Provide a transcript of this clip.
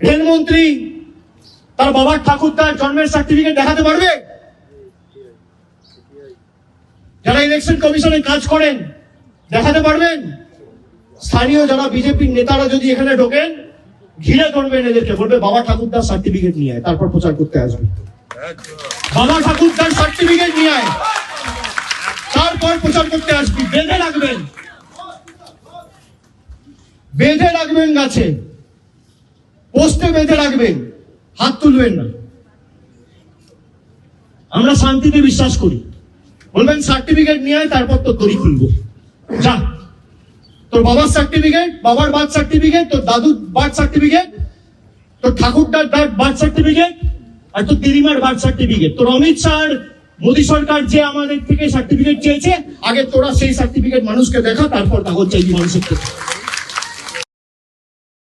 রেলমন্ত্রী তার বাবার ঠাকুরদার জন্মের সার্টিফিকেট দেখাতে পারবে? যারা ইলেকশন কমিশনে কাজ করেন, দেখাতে পারবেন? স্থানীয় যারা বিজেপির নেতারা যদি এখানে ঢোকেন, ঘিরে ধরবেন এদেরকে, বলবে, বাবা ঠাকুরদার সার্টিফিকেট নিয়ে আয়, তারপর প্রচার করতে আসবে। বাবা ঠাকুরদার সার্টিফিকেট নিয়ে আয়, তারপর প্রচার করতে আসবি। বেঁধে রাখবেন। বেঁধে রাখবেন গাছে। পোস্টে বেঁধে রাখবেন, হাত তুলবেন না। আমরা শান্তিতে বিশ্বাস করি। বলবেন, সার্টিফিকেট নিয়ে তারপর তোর দড়ি খুলবো। যা। তোর বাবার সার্টিফিকেট, বাবার বার্থ সার্টিফিকেট, তোর দাদুর বার্থ সার্টিফিকেট, তোর ঠাকুরদার বার্থ সার্টিফিকেট, আর তোর দিদিমার বার্থ সার্টিফিকেট। তোর অমিত শাহ মোদী সরকার যে আমাদের থেকে সার্টিফিকেট চেয়েছে, আগে তোরা সেই সার্টিফিকেট মানুষকে দেখা, তারপর কাগজ চাইবি মানুষের